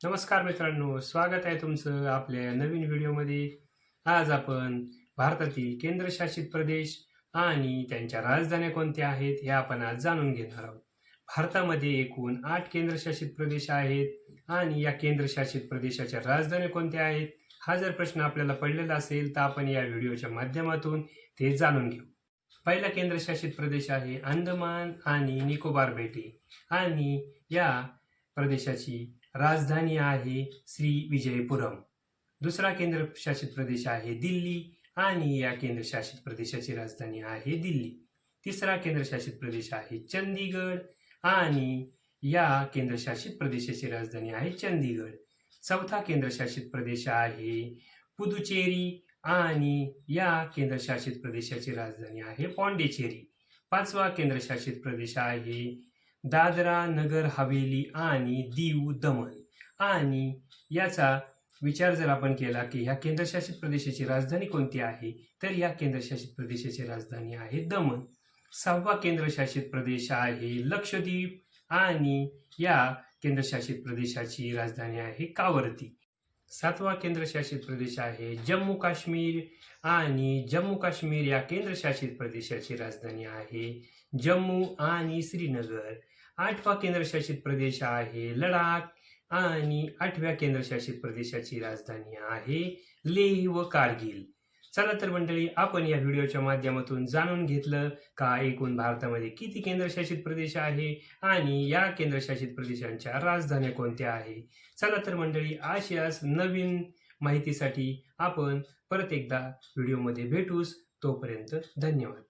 नमस्कार मित्रांनो स्वागत आहे तुमचं आपल्या नवीन व्हिडिओमध्ये. आज आपण भारतातील केंद्रशासित प्रदेश आणि त्यांच्या राजधान्या कोणत्या आहेत हे आपण आज जाणून घेणार आहोत. भारतामध्ये एकूण आठ केंद्रशासित प्रदेश आहेत आणि या केंद्रशासित प्रदेशाच्या राजधान्या कोणत्या आहेत हा जर प्रश्न आपल्याला पडलेला असेल तर आपण या व्हिडिओच्या माध्यमातून ते जाणून घेऊ. पहिला केंद्रशासित प्रदेश आहे अंदमान आणि निकोबार बेटे. आणि या प्रदेशाची राजधानी आहे श्री विजयपुरम. दुसरा केंद्रशासित प्रदेश आहे दिल्ली आणि या केंद्रशासित प्रदेशाची राजधानी आहे दिल्ली. तिसरा केंद्रशासित प्रदेश आहे चंदीगड आणि या केंद्रशासित प्रदेशाची राजधानी आहे चंदीगड चौथा केंद्रशासित प्रदेश आहे पुदुचेरी आणि या केंद्रशासित प्रदेशाची राजधानी आहे पॉंडेचेरी. पाचवा केंद्रशासित प्रदेश आहे दादरा नगर हवेली आणि दीव दमण. आणि याचा विचार जर आपण केला की ह्या केंद्रशासित प्रदेशाची राजधानी कोणती आहे तर या केंद्रशासित प्रदेशाची राजधानी आहे दमण. सहावा केंद्रशासित प्रदेश आहे लक्षद्वीप आणि या केंद्रशासित प्रदेशाची राजधानी आहे कावरती. सातवा केंद्रशासित प्रदेश आहे जम्मू काश्मीर आणि जम्मू काश्मीर या केंद्रशासित प्रदेशाची राजधानी आहे जम्मू आणि श्रीनगर. आठवा केंद्रशासित प्रदेश आहे लडाख आणि आठव्या केंद्रशासित प्रदेशाची राजधानी आहे लेह व कारगिल. चला तर मंडळी आपण या व्हिडिओच्या माध्यमातून जाणून घेतलं का एकूण भारतामध्ये किती केंद्रशासित प्रदेश आहे आणि या केंद्रशासित प्रदेशांच्या राजधान्या कोणत्या आहे? चला तर मंडळी अशाच नवीन माहितीसाठी आपण परत एकदा व्हिडिओमध्ये भेटूच तोपर्यंत धन्यवाद.